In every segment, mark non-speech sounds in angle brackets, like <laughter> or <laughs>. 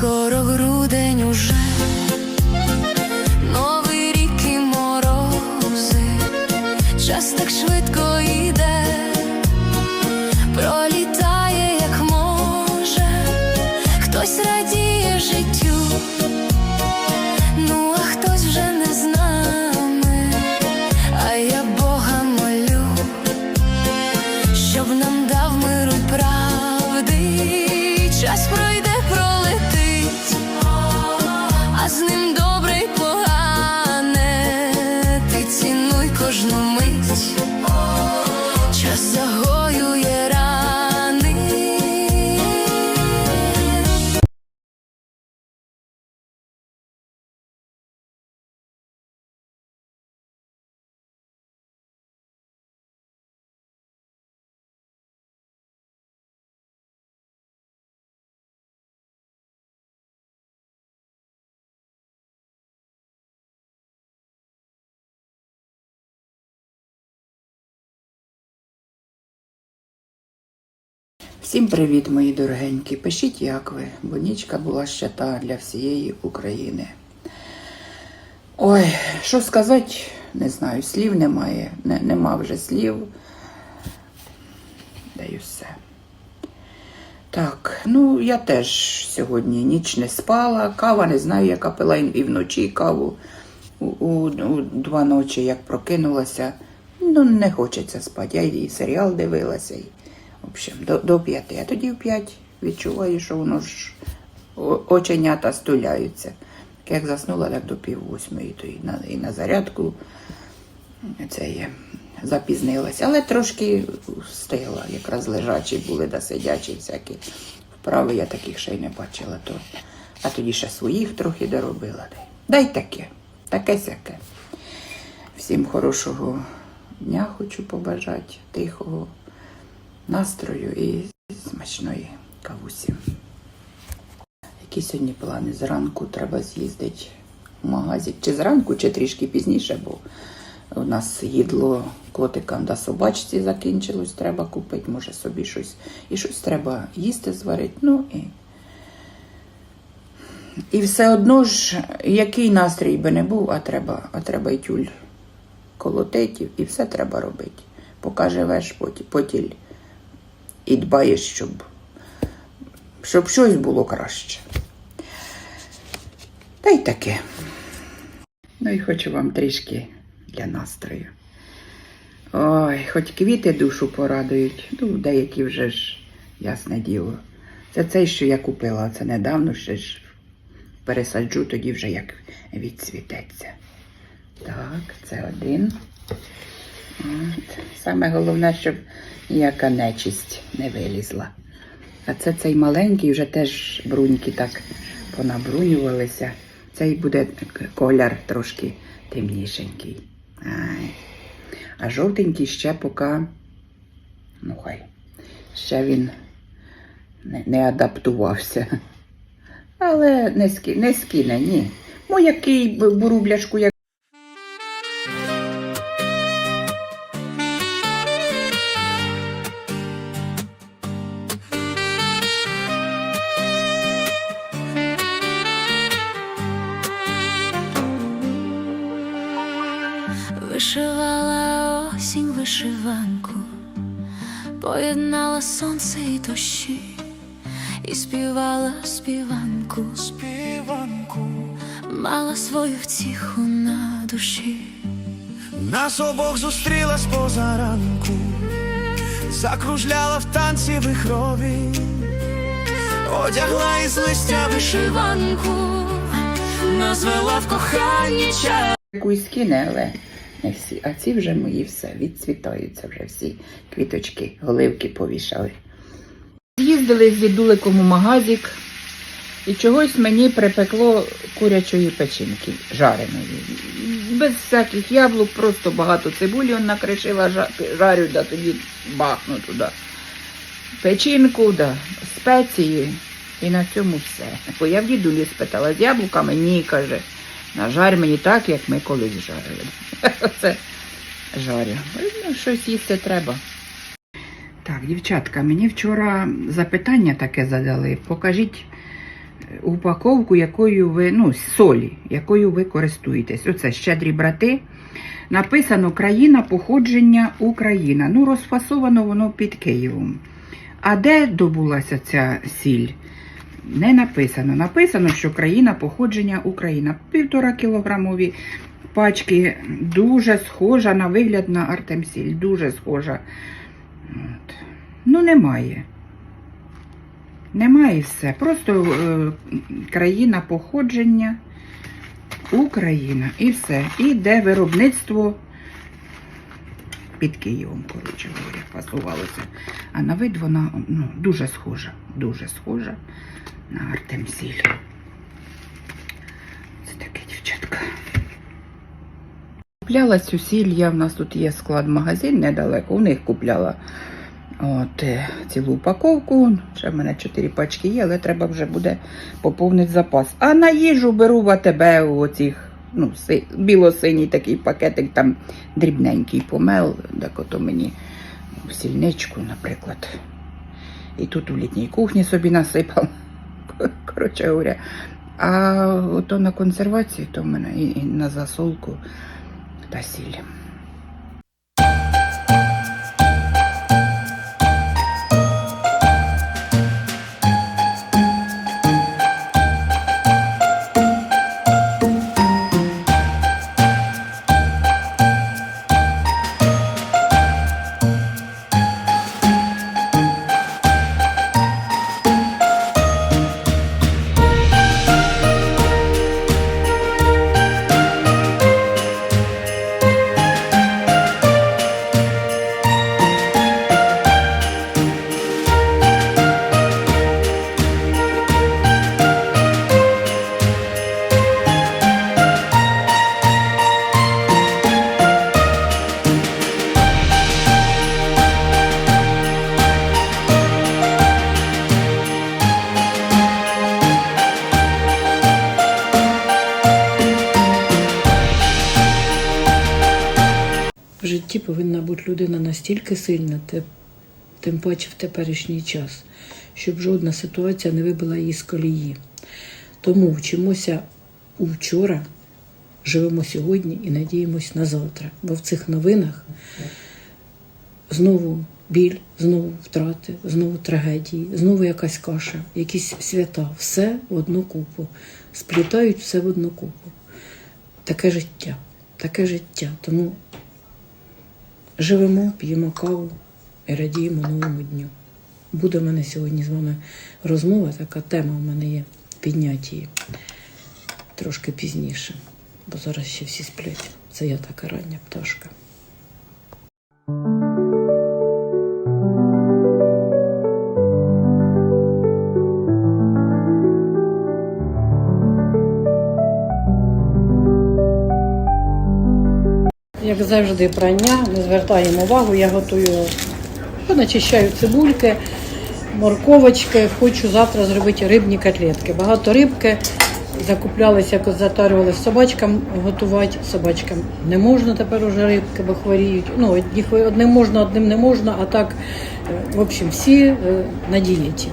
Скоро грудень Цінуй кожну Всім привіт, мої дорогенькі. Пишіть, як ви, бо нічка була ще та для всієї України. Ой, що сказати, не знаю, слів немає, не, нема вже слів. Да і все. Так, ну я теж сьогодні ніч не спала. Кава не знаю, яка пила і вночі каву. У, у, у два ночі, як прокинулася, ну не хочеться спати. Я і серіал дивилася. І, в общем, до, до п'яти. А тоді в п'ять відчуваю, що воно ж оченята стуляються. Як заснула, так до пів восьмої, то і на, і на зарядку це є. Запізнилася, але трошки встигла. Якраз лежачі були да сидячі всякі вправи, я таких ще й не бачила. То. А тоді ще своїх трохи доробила. Дай таке, таке сяке. Всім хорошого дня хочу побажати, тихого настрою і смачної кавусі. Які сьогодні плани? Зранку треба з'їздити в магазин. Чи зранку, чи трішки пізніше, бо у нас їдло котикам да собачці закінчилось, треба купити, може собі щось. І щось треба їсти, зварити. Ну і. І все одно ж, який настрій би не був, а треба, а треба й тюль колотить, і все треба робити. Поки живеш, поті- потіль і дбаєш, щоб, щоб щось було краще. Та й таке. Ну і хочу вам трішки для настрою. Ой, хоч квіти душу порадують, ну, деякі вже ж, ясне діло. Це цей, що я купила, це недавно ще ж пересаджу, тоді вже як відцвітеться. Так, це один. От. Саме головне, щоб ніяка нечисть не вилізла. А це цей маленький, вже теж бруньки так понабрунювалися. Цей буде колір трошки темнішенький. Ай. А жовтенький ще поки, ну хай, ще він не, не адаптувався. Але не, ски, не скине, ні. Ну, який бурубляшку, як сонце і дощі, і співала співанку, співанку мала свою втіху на душі. Нас обох зустріла позаранку, закружляла в танці вихрові, одягла із листя вишиванку, назвела в коханні чай. якусь скине, але не всі. А ці вже мої все, відцвітаються вже всі квіточки, голивки повішали. З'їздили з дідуликом у магазик, і чогось мені припекло курячої печінки жареної. Без всяких яблук, просто багато цибулі он накришила, жарю, да тоді бахну туди. Печінку, да, спеції, і на цьому все. Бо я в дідулі спитала, з яблуками? Ні, каже. Нажарь мені так, як ми колись жарили. <laughs> Це жарю. Ну, щось їсти треба. Так, дівчатка, мені вчора запитання таке задали. Покажіть упаковку, якою ви, ну, солі, якою ви користуєтесь. Оце щедрі брати. Написано країна походження Україна. Ну, розфасовано воно під Києвом. А де добулася ця сіль? Не написано. Написано, що країна походження Україна. Півтора кілограмові пачки. Дуже схожа на вигляд на Артемсіль. Дуже схожа. От. Ну, немає. Немає все. Просто е, країна походження Україна. І все. І де виробництво під Києвом, коротше говоря, фасувалося. А на вид вона ну, дуже схожа. Дуже схожа на Артемсіль. Це таке дівчатка. Купляла цю сіль, я в нас тут є склад-магазин недалеко, у них купляла от, е, цілу упаковку. Ще в мене 4 пачки є, але треба вже буде поповнити запас. А на їжу беру в АТБ у оцих, ну, си- біло-синій такий пакетик, там дрібненький помел, так ото мені в сільничку, наприклад. І тут у літній кухні собі насипав. <laughs> Коротше говоря. А ото на консервації, то в мене і на засолку та сіль. Людина настільки сильна, тим паче в теперішній час, щоб жодна ситуація не вибила її з колії. Тому вчимося у вчора, живемо сьогодні і надіємось на завтра. Бо в цих новинах знову біль, знову втрати, знову трагедії, знову якась каша, якісь свята, все в одну купу. Сплітають все в одну купу. Таке життя, таке життя. Тому Живемо, п'ємо каву і радіємо новому дню. Буде в мене сьогодні з вами розмова, така тема в мене є підняті її трошки пізніше, бо зараз ще всі сплять. Це я така рання пташка. Завжди, прання, не звертаємо увагу, я готую, начищаю цибульки, морковочки. Хочу завтра зробити рибні котлетки. Багато рибки. Закуплялися, якось затарювали собачкам готувати. Собачкам не можна тепер уже рибки, бо хворіють. Ну, одним можна, одним не можна, а так, е, в общем, всі е, на дієті.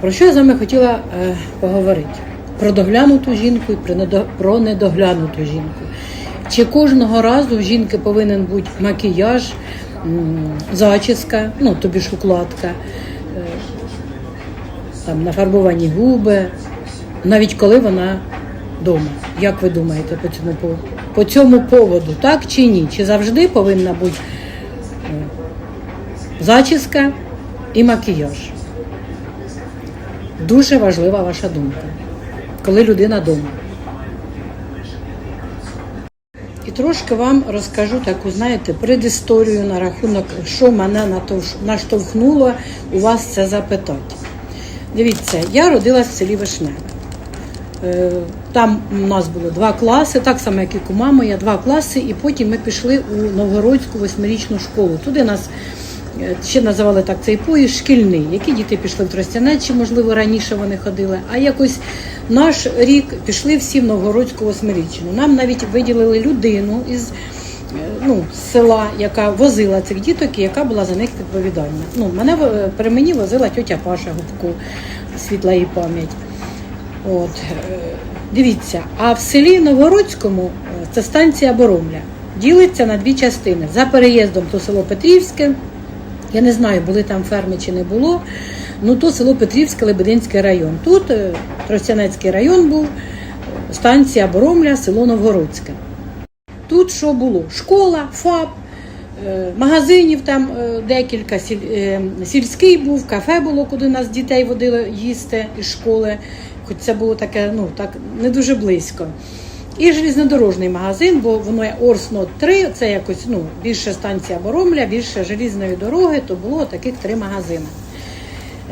Про що я з вами хотіла е, поговорити? Про доглянуту жінку і про недоглянуту жінку. Чи кожного разу в жінки повинен бути макіяж, зачіска, ну тобі ж укладка, е, там нафарбовані губи, навіть коли вона вдома. Як ви думаєте по цьому пов- по цьому поводу, так чи ні? Чи завжди повинна бути е, зачіска і макіяж? Дуже важлива ваша думка, коли людина вдома. І трошки вам розкажу таку, знаєте, предісторію на рахунок, що мене наштовхнуло у вас це запитати. Дивіться, я родилась в селі Вишневе. Е, Там у нас було два класи, так само, як і мами, я два класи, і потім ми пішли у Новгородську восьмирічну школу. Туди нас ще називали так цей поїзд шкільний. Які діти пішли в Тростянець, чи можливо раніше вони ходили. А якось наш рік пішли всі в Новгородську восьмирічну. Нам навіть виділили людину із е, ну, села, яка возила цих діток і яка була за них відповідальна. Ну, мене е, при мені возила тьотя Паша Губко, світла її пам'ять. От, е, дивіться, а в селі Новгородському це станція Боромля. Ділиться на дві частини. За переїздом то село Петрівське. Я не знаю, були там ферми чи не було. Ну то село Петрівське, Лебединський район. Тут е, Тростянецький район був, е, станція Боромля, село Новгородське. Тут що було? Школа, ФАП, е, магазинів там декілька, сільський був, кафе було, куди нас дітей водили їсти із школи, хоч це було таке, ну так не дуже близько. І железнодорожний магазин, бо воно є Орснот 3, це якось ну, більше станція Боромля, більше желізної дороги, то було таких три магазини.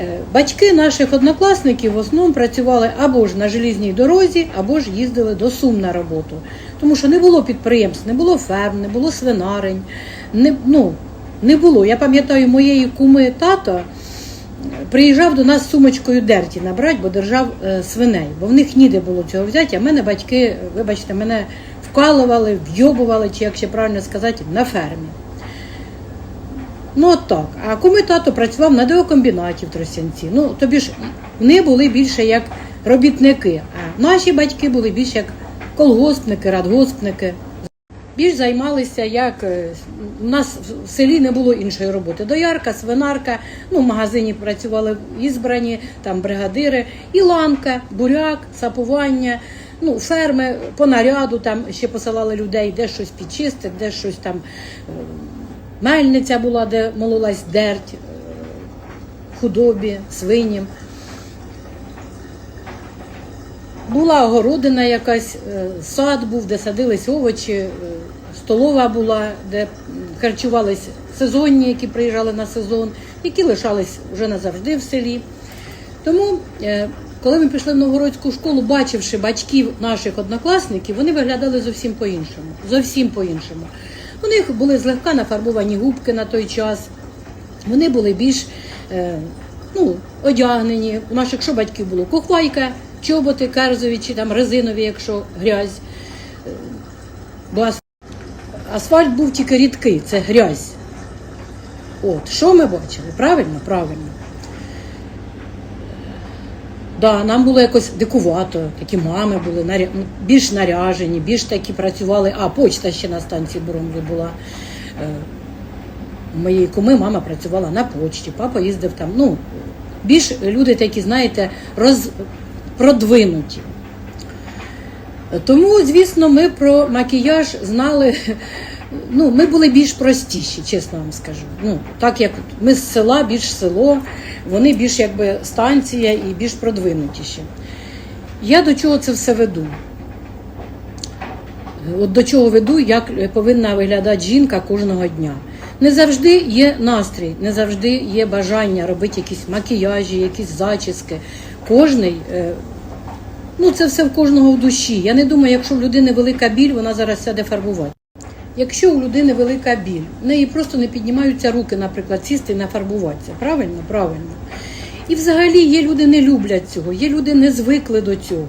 Е, Батьки наших однокласників в основному працювали або ж на желізній дорозі, або ж їздили до Сум на роботу. Тому що не було підприємств, не було ферм, не було свинарень. Не, ну, не було. Я пам'ятаю, моєї куми тато приїжджав до нас з сумочкою дерті набрати, бо держав е, свиней, бо в них ніде було цього взяти. А мене батьки, вибачте, мене вкалували, вйобували, чи як ще правильно сказати, на фермі. Ну от так. А куми тато працював на деокомбінаті в Тростянці. Ну, тобі ж вони були більше як робітники, а наші батьки були більше як колгоспники, радгоспники. Більш займалися як е, у нас в селі не було іншої роботи. Доярка, свинарка, ну в магазині працювали ізбрані, там бригадири, і ланка, буряк, сапування, ну ферми по наряду, там ще посилали людей, де щось підчистити, де щось там. е, Мельниця була, де мололась дерть, е, худобі, свиням. Була огородина якась, сад був, де садились овочі, столова була, де м, харчувались сезонні, які приїжджали на сезон, які лишались вже назавжди в селі. Тому, е, коли ми пішли в Новгородську школу, бачивши батьків наших однокласників, вони виглядали зовсім по-іншому. Зовсім по-іншому. У них були злегка нафарбовані губки на той час. Вони були більш е, ну, одягнені. У наших що батьків було? Кухвайка, чоботи, керзові чи там резинові, якщо грязь. Е, Бо ас- асфальт був тільки рідкий, це грязь. От, що ми бачили? Правильно? Правильно. Да, нам було якось дикувато, такі мами були наря... ну, більш наряжені, більш такі працювали. А, почта ще на станції Буромлі була. Е, У моєї куми мама працювала на почті, папа їздив там. Ну, більш люди такі, знаєте, роз... продвинуті. Тому, звісно, ми про макіяж знали. Ну, ми були більш простіші, чесно вам скажу. Ну, так як ми з села, більш село, вони більш якби станція і більш продвинутіші. Я до чого це все веду? От до чого веду, як повинна виглядати жінка кожного дня. Не завжди є настрій, не завжди є бажання робити якісь макіяжі, якісь зачіски. Кожний, е, ну це все в кожного в душі. Я не думаю, якщо в людини велика біль, вона зараз сяде фарбувати. Якщо у людини велика біль, в неї просто не піднімаються руки, наприклад, сісти і нафарбуватися. Правильно? Правильно. І взагалі є люди не люблять цього, є люди не звикли до цього.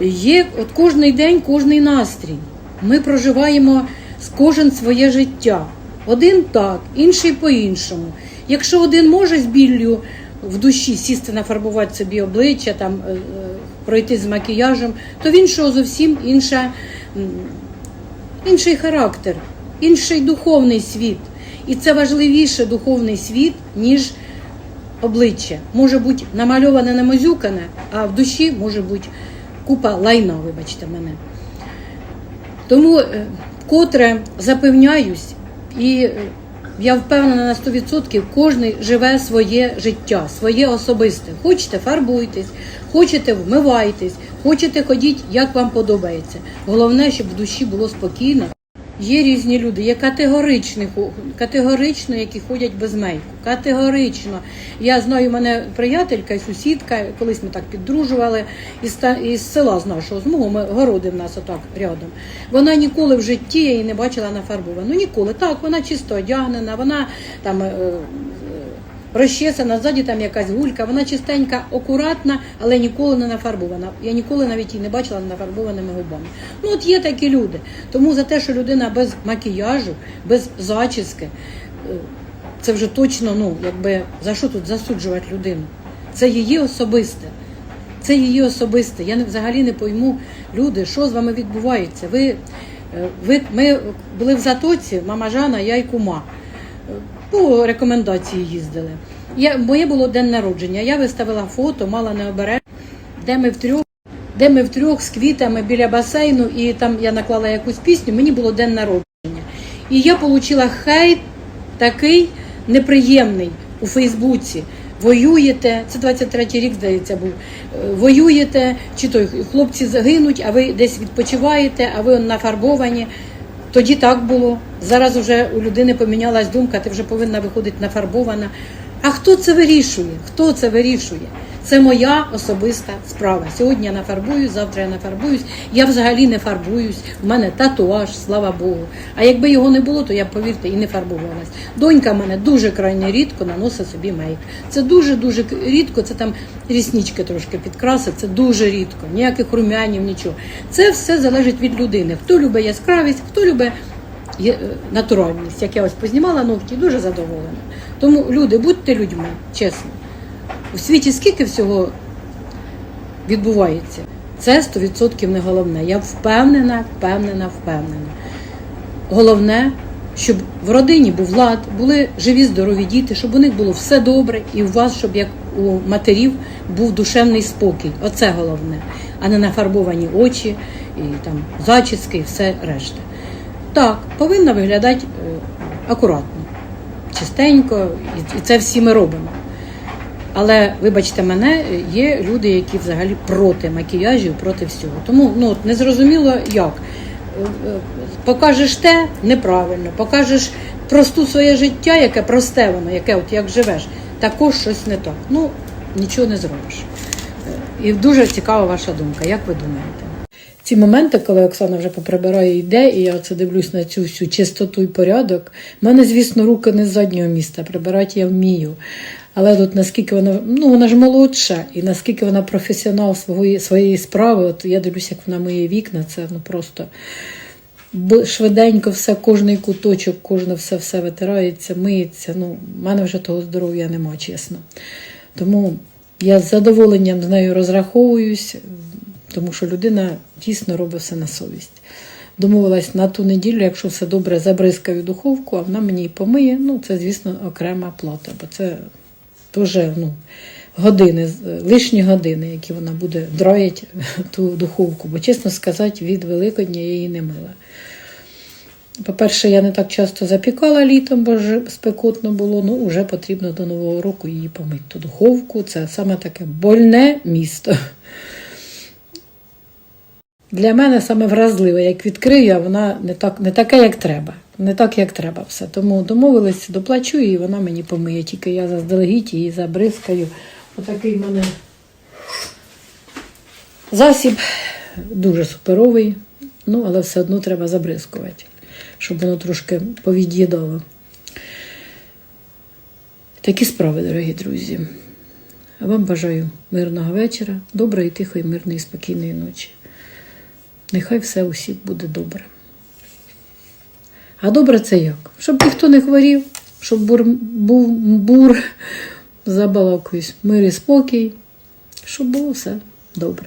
Є от кожний день, кожний настрій. Ми проживаємо кожен своє життя. Один так, інший по-іншому. Якщо один може з біллю в душі сісти нафарбувати собі обличчя, там е, пройти з макіяжем, то в іншого зовсім інша, інший характер, інший духовний світ. І це важливіше духовний світ, ніж обличчя. Може бути намальоване намазюкане, а в душі може бути купа лайна, вибачте мене. Тому е, вкотре запевняюсь, і е, я впевнена на 100%, кожен живе своє життя, своє особисте. Хочете, фарбуйтесь, хочете, вмивайтесь, хочете ходіть, як вам подобається. Головне, щоб в душі було спокійно. Є різні люди, є категоричні, категорично, які ходять без мейку. Категорично. Я знаю, мене приятелька і сусідка, колись ми так піддружували із, із села з нашого з мого, ми, городи в нас отак рядом. Вона ніколи в житті її не бачила нафарбовану. Ну ніколи. Так, вона чисто одягнена, вона там. Е, е, Розчесана, ззаді там якась гулька, вона чистенька, акуратна, але ніколи не нафарбована. Я ніколи навіть її не бачила нафарбованими губами. Ну от є такі люди. Тому за те, що людина без макіяжу, без зачіски, е, це вже точно, ну, якби за що тут засуджувати людину? Це її особисте. Це її особисте. Я взагалі не пойму, люди, що з вами відбувається. Ви, е, ви, ми були в Затоці, мама Жана, я і кума. По рекомендації їздили. Я, моє було день народження. Я виставила фото, мала необереж, де ми втрьох. Де ми втрьох з квітами біля басейну, і там я наклала якусь пісню, мені було день народження. І я отримала хейт такий неприємний у Фейсбуці. Воюєте, це 23-й рік, здається, був. Е, Воюєте, чи то хлопці загинуть, а ви десь відпочиваєте, а ви нафарбовані. Тоді так було. Зараз вже у людини помінялась думка, ти вже повинна виходити нафарбована. А хто це вирішує? Хто це вирішує? Це моя особиста справа. Сьогодні я нафарбуюсь, завтра я нафарбуюсь. Я взагалі не фарбуюсь. У мене татуаж, слава Богу. А якби його не було, то я б, повірте, і не фарбувалась. Донька в мене дуже крайне рідко наносить собі мейк. Це дуже дуже рідко. Це там ріснички трошки підкрасить. Це дуже рідко. Ніяких румянів, нічого. Це все залежить від людини. Хто любить яскравість, хто любить натуральність, як я ось познімала ногті, дуже задоволена. Тому люди, будьте людьми, чесно. У світі скільки всього відбувається? Це 100% не головне. Я впевнена, впевнена, впевнена. Головне, щоб в родині був лад, були живі, здорові діти, щоб у них було все добре, і у вас, щоб як у матерів був душевний спокій. Оце головне, а не нафарбовані очі, і там зачіски, і все решта. Так, повинна виглядати е, акуратно, чистенько, і- це всі ми робимо. Але вибачте мене, є люди, які взагалі проти макіяжів, проти всього. Тому ну от не зрозуміло як. Е, е, Покажеш те неправильно, покажеш просту своє життя, яке просте воно, яке от як живеш, також щось не так. Ну нічого не зробиш. І дуже цікава ваша думка. Як ви думаєте? Ці моменти, коли Оксана вже поприбирає йде, і я оце дивлюсь на цю всю чистоту і порядок. У мене, звісно, руки не з заднього міста, прибирати я вмію. Але тут наскільки вона, ну вона ж молодша, і наскільки вона професіонал своєї, своєї справи, от я дивлюсь, як вона миє вікна, це ну просто швиденько все, кожний куточок, кожне все все витирається, миється. Ну, в мене вже того здоров'я нема, чесно. Тому я з задоволенням з нею розраховуюсь, тому що людина дійсно робить все на совість. Домовилась на ту неділю, якщо все добре, забризкаю духовку, а вона мені і помиє. Ну, це, звісно, окрема плата, бо це теж ну, години, лишні години, які вона буде дроїть ту духовку. Бо, чесно сказати, від Великодня я її не мила. По-перше, я не так часто запікала літом, бо ж спекотно було. Ну, вже потрібно до Нового року її помити. Ту духовку це саме таке больне місто. Для мене саме вразливе, як відкрию, я, вона не так, не таке, як треба. Не так, як треба все. Тому домовились, доплачу, і вона мені помиє. Тільки я заздалегідь її забризкаю. Отакий в мене засіб дуже суперовий, ну, але все одно треба забризкувати, щоб воно трошки повід'їдало. Такі справи, дорогі друзі. А вам бажаю мирного вечора, доброї, тихої, мирної, спокійної ночі. Нехай все усіх буде добре. А добре це як? Щоб ніхто не хворів, щоб бур, був бур, забалакуюсь, мир і спокій, щоб було все добре.